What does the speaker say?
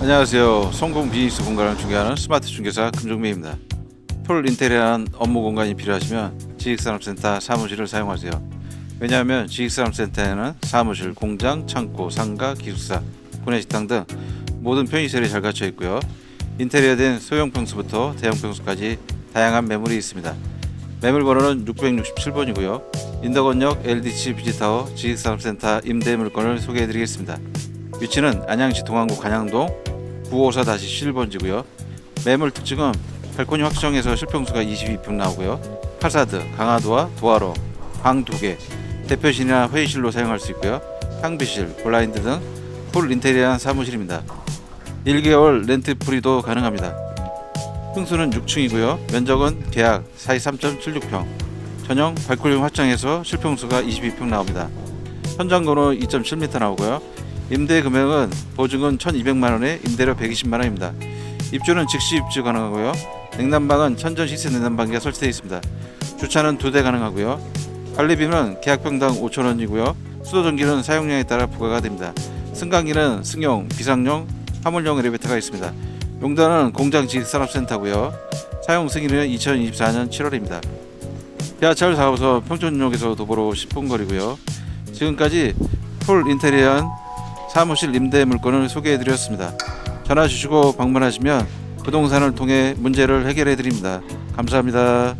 안녕하세요. 성공 비즈니스 공간을 중개하는 스마트 중개사 금종미입니다. 풀 인테리어한 업무 공간이 필요하시면 지식산업센터 사무실을 사용하세요. 왜냐하면 지식산업센터에는 사무실, 공장, 창고, 상가, 기숙사, 구내식당 등 모든 편의시설이 잘 갖춰 있고요. 인테리어된 소형 평수부터 대형 평수까지 다양한 매물이 있습니다. 매물 번호는 667번이고요. 인덕원역 LDC 비지타워 지식산업센터 임대 물건을 소개해 드리겠습니다. 위치는 안양시 동안구 간양동 954-7번지고요. 매물 특징은 발코니 확정해서 실평수가 22평 나오고요. 파사드, 강화도와 도화로, 방 2개, 대표실이나 회의실로 사용할 수 있고요. 탕비실, 블라인드 등 풀 인테리어한 사무실입니다. 1개월 렌트 프리도 가능합니다. 평수는 6층이고요. 면적은 계약 43.76평. 전용 발코니 확장해서 실평수가 22평 나옵니다. 현장거로 2.7m 나오고요. 임대 금액은 보증은 1,200만 원에 임대료 120만 원입니다. 입주는 즉시 입주 가능하고요. 냉난방은 천전 시세 냉난방기가 설치되어 있습니다. 주차는 두 대 가능하고요. 관리비는 계약평당 5천 원이고요. 수도 전기는 사용량에 따라 부과가 됩니다. 승강기는 승용, 비상용, 화물용 엘리베이터가 있습니다. 용도는 공장 지식 산업센터고요. 사용 승인은 2024년 7월입니다. 지하철 4호선 평촌역에서 도보로 10분 거리고요. 지금까지 풀 인테리어한 사무실 임대 물건을 소개해 드렸습니다. 전화 주시고 방문하시면 부동산을 통해 문제를 해결해 드립니다. 감사합니다.